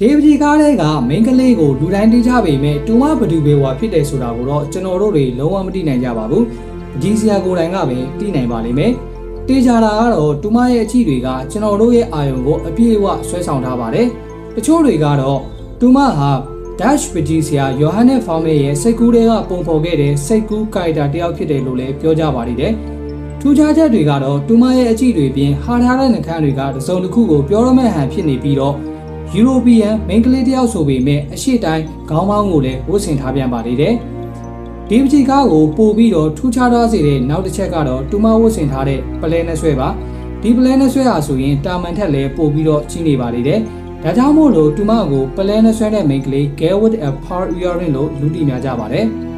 ဒေဗဒီကားတဲ့ကမိန်းကလေးကိုလူတိုင်းသိကြပေမဲ့တူမဘဒူဘေဝါဖြစ်တယ်ဆိုတာကိုတော့ကျွန်တော်တို့တွေလုံးဝမသိနိုင်ကြပါဘူး။ဒီစီယာကိုယ်တိုင်ကပဲသိနိုင်ပါလိမ့်မယ်။တေချာတာကတော့တူမရဲ့အချီတွေကကျွန်တော်တို့ရဲ့အာယုံကိုအပြည့်အဝဆွဲဆောင်ထားပါတယ်။တချို့တွေကတော့တူမဟာ Dash ပကြီးဆရာယောဟန်နဲ့ဖောင်မေရဲ့စိတ်ကူးတွေကပုံဖော်ခဲ့တဲ့စိတ်ကူးကိုက်တာတယောက်ဖြစ်တယ်လို့လည်းပြောကြပါသေးတယ်။ထူးခြားချက်တွေကတော့တူမရဲ့အကြည့်တွေပြင်ဟာထားတဲ့နှခမ်းတွေကတစုံတစ်ခုကိုပြောရမယ့်ဟန်ဖြစ်နေပြီးတော့ ယူရိုပီယန်မိန်းကလေးတယောက်ဆိုပေမဲ့အရှိတိုင်းခေါင်းပေါင်းကိုလည်းဝတ်ဆင်ထားပြန်ပါသေးတယ်။ဒီပကြီးကားကိုပို့ပြီးတော့ထူးခြားထားစေတဲ့နောက်တစ်ချက်ကတော့တူမဝတ်ဆင်ထားတဲ့ပလဲနဲ့ဆွဲပါဒီပလဲနဲ့ဆွဲဟာဆိုရင်တာမန်ထက်လည်းပို့ပြီးတော့ကြီးနေပါသေးတယ်။ဒါကြောင့်မို့လို့တူမကိုပလဲနဲ့ဆွဲတဲ့မိန်းကလေး Get with a Power Earring လို့လူတီများကြပါတယ်။